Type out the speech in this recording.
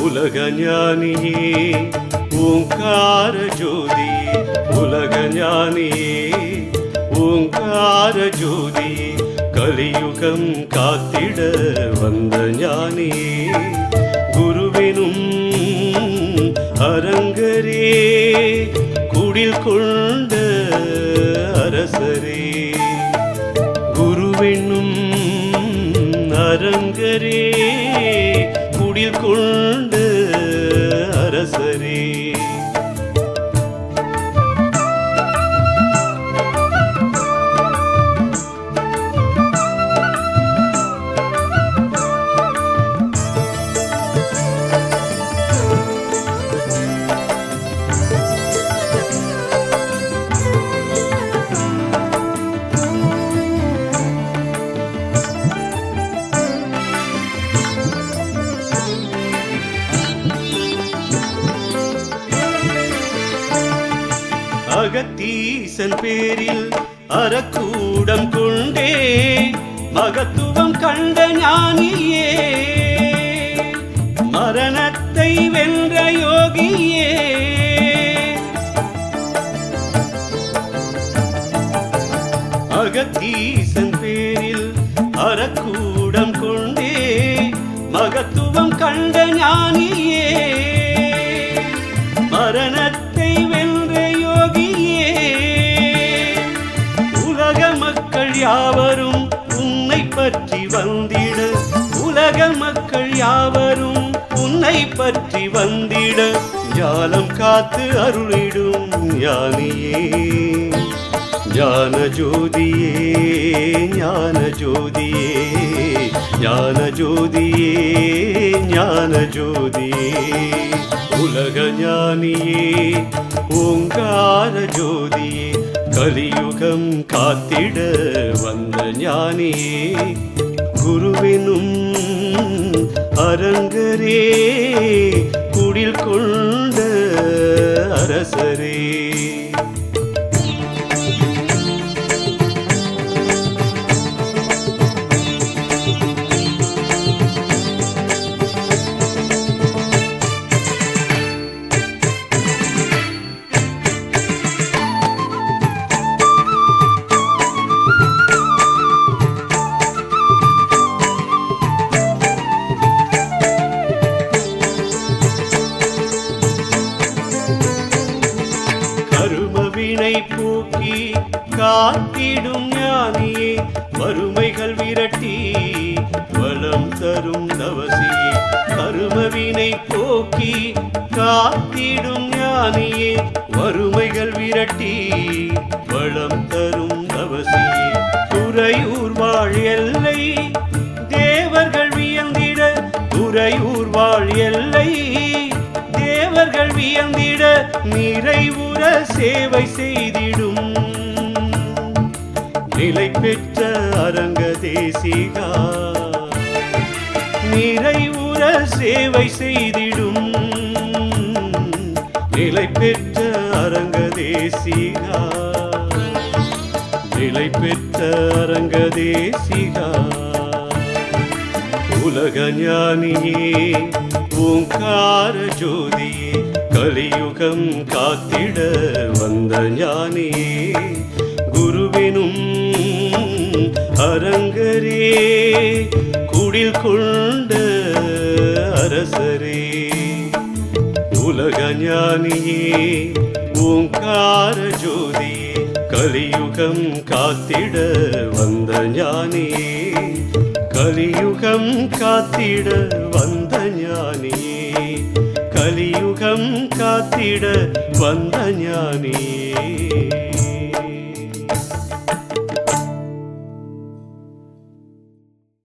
உலக ஞானியே ஓங்கார ஜோதி உலக ஞானியே ஓங்கார ஜோதி கலியுகம் காத்திட வந்த ஞானியே குருவினும் அரங்கரே குடில் கொண்ட அரசரே. குருவென்னும் அரங்கரே குடில் கொண்ட அகத்தீசன் பேரில் அறக்கூடம் கொண்டே மகத்துவம் கண்ட ஞானியே. மரணத்தை வென்ற யோகியே. அகத்தீசன் பேரில் அறக்கூடம் கொண்டே மகத்துவம் கண்ட ஞானியே. பற்றி வந்திட. உலக மக்கள் யாவரும் உன்னை பற்றி வந்திட. ஞானம் காத்து அருளிடும் ஞானியே. ஞான ஜோதியே ஞான ஜோதியே ஞான ஜோதியே ஞான ஜோதியே உலக ஞானியே ஓங்கார ஜோதியே கலியுகம் காத்திட வந்த ஞானியே குருவினும் அரங்கரே குடில் கொண்ட அரசரே. கருமவினை காத்திடும் ஞானியே வறுமைகள் விரட்டி வளம் தரும் தவசியே கருமவினை போக்கி காத்திடும் ஞானியே வறுமைகள் விரட்டி வளம் தரும் நிறைவுற சேவை செய்திடும். நிலை பெற்ற அரங்க தேசிகா. நிறைவுற சேவை செய்திடும். நிலை பெற்ற அரங்க தேசிகா. நிலை பெற்ற அரங்க தேசிகா. உலக ஞானியே ஓங்கார ஜோதியே கலியுகம் காத்திட வந்த ஞானியே குருவினும் அரங்கரே குடில் கொண்ட அரசரே. உலக ஞானியே ஓங்கார ஜோதி கலியுகம் காத்திட வந்த ஞானியே கலியுகம் காத்திட வந்த ஞானியே. கலியுகம் காத்திட வந்த ஞானியே